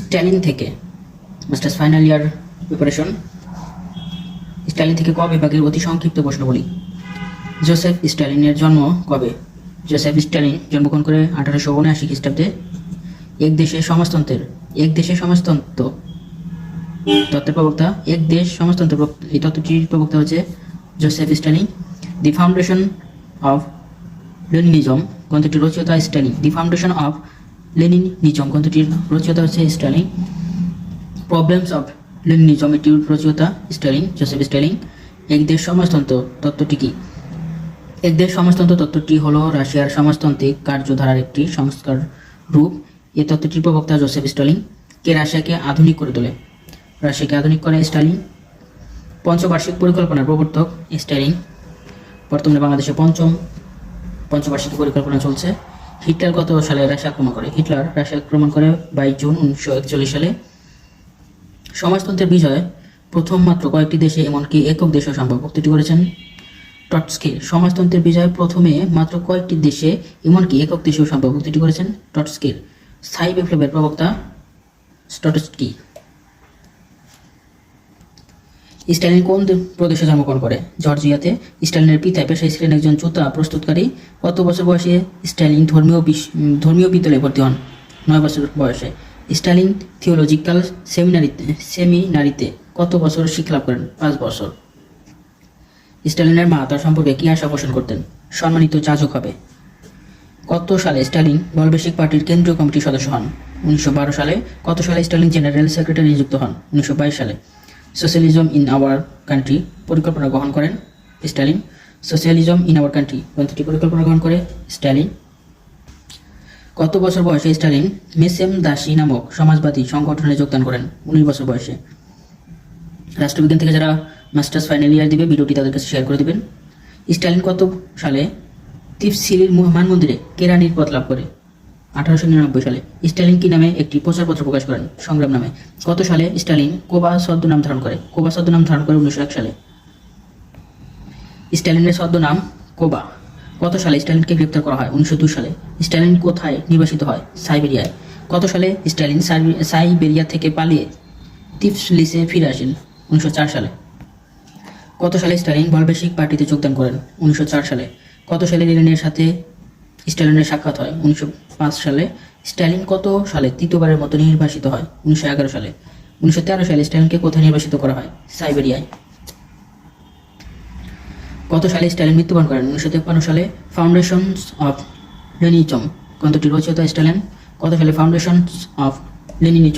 Stalin থেকে, masters final year preparation Stalin থেকে ক বিভাগের অতি সংক্ষিপ্ত প্রশ্নগুলি জোসেফ স্ট্যালিনের জন্ম কবে? জোসেফ স্ট্যালিন জন্মগ্রহণ করে আঠারোশো উনআশি খ্রিস্টাব্দে। এক দেশে সমাজতন্ত্রের, এক দেশে সমাজতন্ত্র তত্ত্বের প্রবক্তা, এক দেশ সমাজতন্ত্র এই তত্ত্বটির প্রবক্তা হচ্ছে Joseph Stalin. The foundation of Leninism গ্রন্থটি রচয়িতা Stalin. The foundation of Leninism গ্রন্থটির রচয়িতা হচ্ছে স্ট্যালিন প্রবলেমস অফ লেনিনিজম এটির রচয়িতা স্ট্যালিন জোসেফ স্ট্যালিন এক দেশ সমাজতন্ত্র তত্ত্বটি কি? এক দেশ সমাজতন্ত্র তত্ত্বটি হলো রাশিয়ার সমাজতান্ত্রিক কার্যধারার একটি সংস্কার রূপ। এই তত্ত্বটির প্রবক্তা জোসেফ স্টালিন কে রাশিয়াকে আধুনিক করে তোলে? রাশিয়াকে আধুনিক করে স্টালিন পঞ্চবার্ষিক পরিকল্পনার প্রবর্তক স্টালিন বর্তমানে বাংলাদেশে পঞ্চম পঞ্চবার্ষিক পরিকল্পনা চলছে। হিটলার কত সালে রাশিয়া আক্রমণ করে? হিটলার রাশিয়া আক্রমণ করে বাইশ জুন উনিশশো একচল্লিশ সালে। সমাজতন্ত্রের বিজয় প্রথম মাত্র কয়েকটি দেশে, এমনকি একক দেশেও সম্ভব। উক্তিটি করেছেন টটস্কি। সমাজতন্ত্রের বিজয় প্রথমে মাত্র কয়েকটি দেশে, এমনকি একক দেশেও সম্ভব। উক্তিটি করেছেন টটস্কির স্থায়ী বিপ্লবের প্রবক্তা স্টটস্কি। স্টালিন কোন প্রদেশে জন্মগ্রহণ করে। জর্জিয়াতে স্টালিনের পিতা পেশায় ছিলেন একজন জুতা প্রস্তুতকারী। কত বছর বয়সে স্টালিন ধর্মীয় ধর্মীয় বিদ্যালয়ে ভর্তি হন? নয় বছর বয়সে। স্টালিন থিওলজিক্যাল সেমিনারিতে সেমিনারিতে কত বছর শিক্ষালাভ করেন? পাঁচ বছর। স্টালিনের মা তার সম্পর্কে কি আশা পোষণ করতেন? সম্মানিত যাজক হবে। কত সালে স্টালিন বলবেশিক পার্টির কেন্দ্রীয় কমিটির সদস্য হন? উনিশশো বারো সালে। কত সালে স্টালিন জেনারেল সেক্রেটারি নিযুক্ত হন? উনিশশো বাইশ সালে। সোশ্যালিজম ইন আওয়ার কান্ট্রি পরিকল্পনা গ্রহণ করেন Stalin socialism in our country গ্রন্থটি পরিকল্পনা গ্রহণ করে স্টালিন কত বছর বয়সে স্টালিন মেসেম দাসী নামক সমাজবাদী সংগঠনে যোগদান করেন উনিশ বছর বয়সে। রাষ্ট্রবিজ্ঞান থেকে যারা মাস্টার্স ফাইনাল ইয়ার দিবে, ভিডিওটি তাদের কাছে শেয়ার করে দিবেন। স্টালিন কত সালে তিফসিলির মান মন্দিরে কেরানির পদ লাভ করে? আঠারোশো নিরানব্বই সালে স্টালিন কি নামে একটি প্রচারপত্র প্রকাশ করেন? সংগ্রাম নামে। কত সালে স্টালিন কোবা ছদ্মনাম ধারণ করে। কোবা ছদ্মনাম ধারণ করে উনিশশো এক সালে। স্টালিনের ছদ্মনাম কোবা। কত সালে স্টালিনকে গ্রেপ্তার করা হয় উনিশশো দুই সালে। স্টালিন কোথায় নির্বাসিত হয়? সাইবেরিয়ায়। কত সালে স্টালিন সাইবে- সাইবেরিয়া থেকে পালিয়ে টিপসলিসে ফিরে আসেন উনিশশো চার সালে। কত সালে স্টালিন বলবেশিক পার্টিতে যোগদান করেন উনিশশো চার সালে। কত সালে লেনিনের সাথে স্টালিনের সাক্ষাৎ হয় উনিশশো পাঁচ সালে। স্ট্যালিন কত সালে? তৃতীয়বারের মতো নির্বাসিত হয় উনিশশো এগারো সালে। উনিশশো তেরো সালে স্ট্যালিনকে কোথায় নির্বাসিত করা হয়? সাইবেরিয়ায়। কত সালে স্ট্যালিন মৃত্যুবরণ করেন? উনিশশো তেপ্পান্ন সালে ফাউন্ডেশনস অফ লেনিজম গ্রন্থটি রচিত স্ট্যালিন। কত সালে ফাউন্ডেশনস অফ লেনিনিজম